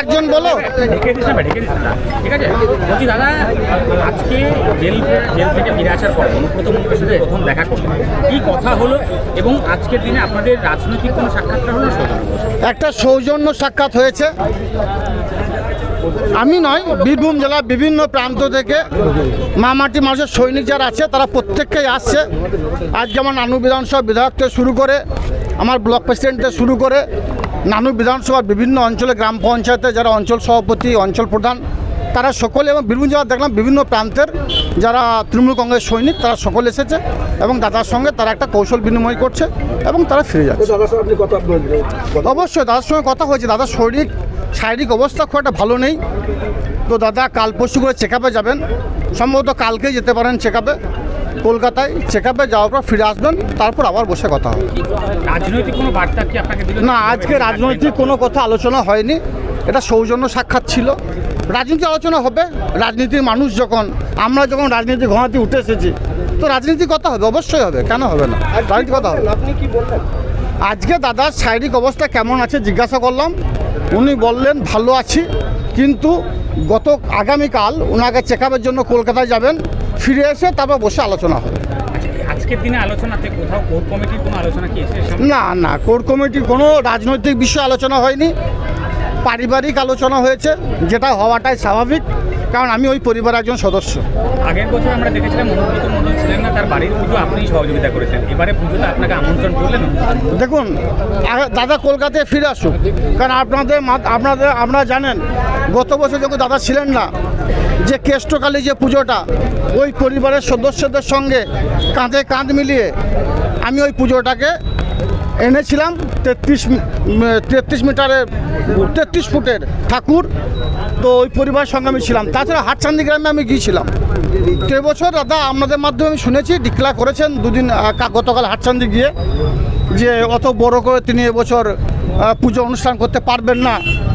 একজন বলো। ঠিক আছে? বলছি দাদা আজকে জেল জেল থেকে ফিরে আসার পর অনুব্রত মন্ত্রীর সাথে প্রথম দেখা করলেন কি কথা হলো এবং আজকের দিনে আপনাদের রাজনৈতিক কোনো সাক্ষাৎকার হলো একটা সৌজন্য সাক্ষাৎ হয়েছে। আমি নয় বীরভূম জেলার বিভিন্ন প্রান্ত থেকে মামাটি মানুষের সৈনিক যারা আছে তারা প্রত্যেককেই আসছে। আজ যেমন নানু বিধানসভা বিধায়ক থেকে শুরু করে আমার ব্লক প্রেসিডেন্ট থেকে শুরু করে নানু বিধানসভার বিভিন্ন অঞ্চলে গ্রাম পঞ্চায়েতে যারা অঞ্চল সভাপতি অঞ্চল প্রধান তারা সকলে এবং বীরভূম জেলা দেখলাম বিভিন্ন প্রান্তের যারা তৃণমূল কংগ্রেস সৈনিক তারা সকলে এসেছে এবং দাদার সঙ্গে তারা একটা কৌশল বিনিময় করছে এবং তারা ফিরে যাচ্ছে। অবশ্যই দাদার সঙ্গে কথা হয়েছে। দাদার শরীর শারীরিক অবস্থা খুব একটা ভালো নেই। তো দাদা কাল পরশু করে চেক আপে যাবেন। সম্ভবত কালকেই যেতে পারেন চেক আপে কলকাতায় চেক আপে যাওয়ার পর ফিরে আসবেন তারপর আবার বসে কথা হবে। রাজনৈতিক কোনো বার্তা কি আপনাকে না আজকে রাজনৈতিক কোনো কথা আলোচনা হয়নি। এটা সৌজন্য সাক্ষাৎ ছিল। রাজনীতি আলোচনা হবে। রাজনীতির মানুষ যখন আমরা যখন রাজনীতি ঘনাতে উঠে এসেছি তো রাজনীতি কথা হবে অবশ্যই হবে কেন হবে না? রাজনীতি কথা হবে। আপনি কি বললেন? আজকে দাদার শারীরিক অবস্থা কেমন আছে জিজ্ঞাসা করলাম। উনি বললেন ভালো আছি কিন্তু গত আগামীকাল ওনাকে চেক আপের জন্য কলকাতায় যাবেন। ফিরে এসে তারপর বসে আলোচনা হবে। আজকের দিনে আলোচনাতে কোথাও কোর কমিটির কোনো আলোচনা কি না না কোর কমিটির কোনো রাজনৈতিক বিষয়ে আলোচনা হয়নি। পারিবারিক আলোচনা হয়েছে যেটা হওয়াটাই স্বাভাবিক কারণ আমি ওই পরিবারের একজন সদস্য। আগের বছর আমরা দেখেছিলাম অনুব্রত তার বাড়ির পুজো আপনি সহযোগিতা করেছেন। এবারে পুজোতে আপনাকে আমন্ত্রণ করলেন? দেখুন দাদা কলকাতায় ফিরে আসুক। কারণ আপনাদের আপনাদের, আপনারা জানেন, গত বছর যখন দাদা ছিলেন না, যে কেষ্টকালী যে পুজোটা, ওই পরিবারের সদস্যদের সঙ্গে কাঁধে কাঁধ মিলিয়ে আমি ওই পুজোটাকে এনেছিলাম তেত্রিশ তেত্রিশ মিটারের তেত্রিশ ফুটের ঠাকুর। তো ওই পরিবারের সঙ্গে আমি ছিলাম। তাছাড়া হাটচান্দি গ্রামে আমি গিয়েছিলাম। তো এবছর, দাদা আপনাদের মাধ্যমে আমি শুনেছি ডিক্লেয়ার করেছেন দুদিন গতকাল হাটচান্দি গিয়ে, যে অত বড় করে তিনি এবছর পুজো অনুষ্ঠান করতে পারবেন না।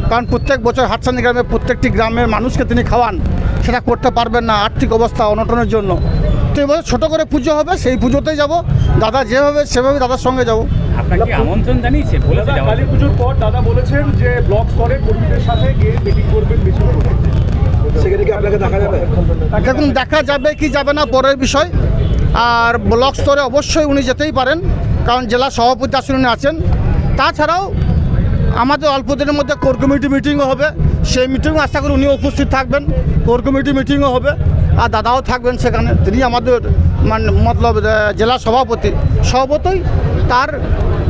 কারণ প্রত্যেক বছর হাটসানি গ্রামে প্রত্যেকটি গ্রামের মানুষকে তিনি খাওয়ান। সেটা করতে পারবেন না, আর্থিক অবস্থা অনটনের জন্য। তো এবছর ছোটো করে পুজো হবে, সেই পুজোতেই যাব। দাদা যেভাবে, সেভাবে দাদার সঙ্গে যাব। আপনাকে আমন্ত্রণ জানিয়েছে বলেছে কালী পুজোর পর দাদা বলেছেন যে ব্লক স্তরে কর্মীদের সাথে গিয়ে মিটিং করবেন বেশি করে। সেখানে কি আপনাকে দেখা যাবে? দেখুন দেখা যাবে কি যাবে না পরের বিষয়। আর ব্লক স্তরে অবশ্যই উনি যেতেই পারেন কারণ জেলা সভাপতি আসলে উনি আছেন। তাছাড়াও আমাদের অল্প দিনের মধ্যে কোর কমিটি মিটিংও হবে। সেই মিটিংও আশা করি উনিও উপস্থিত থাকবেন। কোর কমিটি মিটিংও হবে। আর দাদাও থাকবেন সেখানে। তিনি আমাদের মানে মতলব জেলা সভাপতি। সভাপতি তার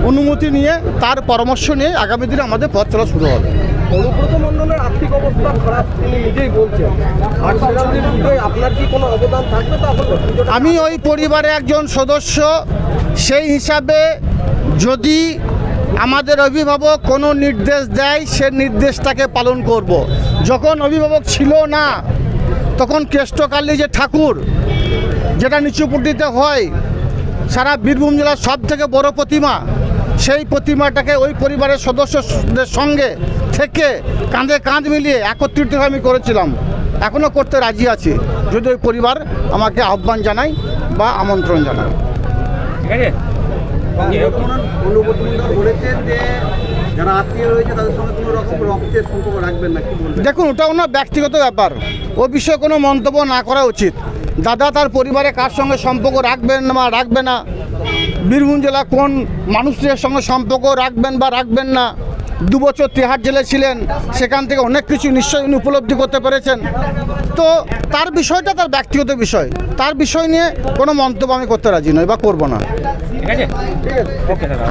অনুমতি নিয়ে তার পরামর্শ নিয়ে আগামী দিনে আমাদের পথ চলা শুরু হবে। অনুব্রত মণ্ডলের আর্থিক অবস্থা খারাপ তিনি নিজেই বলছেন। আর সরস্বতী পুজোয় আপনার কি কোনো অবদান থাকবে তাহলে? আমি ওই পরিবারে একজন সদস্য সেই হিসাবে যদি আমাদের অভিভাবক কোনো নির্দেশ দেয় সে নির্দেশটাকে পালন করব। যখন অভিভাবক ছিল না তখন কেষ্টকালী যে ঠাকুর যেটা নিচুপুটিতে হয় সারা বীরভূম জেলার সব থেকে বড় প্রতিমা। সেই প্রতিমাটাকে ওই পরিবারের সদস্যদের সঙ্গে থেকে কাঁধে কাঁধ মিলিয়ে একত্রিত হয়ে আমি করেছিলাম। এখনও করতে রাজি আছি। যদি ওই পরিবার আমাকে আহ্বান জানায় বা আমন্ত্রণ জানায়। ঠিক আছে? দেখুন ওটা ওনার ব্যক্তিগত ব্যাপার। ও বিষয়ে কোনো মন্তব্য না করা উচিত। দাদা তার পরিবারে কার সঙ্গে সম্পর্ক রাখবেন না বা রাখবে না? বীরভূম জেলা কোন মানুষদের সঙ্গে সম্পর্ক রাখবেন বা রাখবেন না? দু বছর তিহার জেলে ছিলেন সেখান থেকে অনেক কিছু নিশ্চয়ই উনি উপলব্ধি করতে পেরেছেন। তো তার বিষয়টা তার ব্যক্তিগত বিষয়। তার বিষয় নিয়ে কোনো মন্তব্য আমি করতে রাজি নই বা করব না। ঠিক আছে। ওকে দাদা।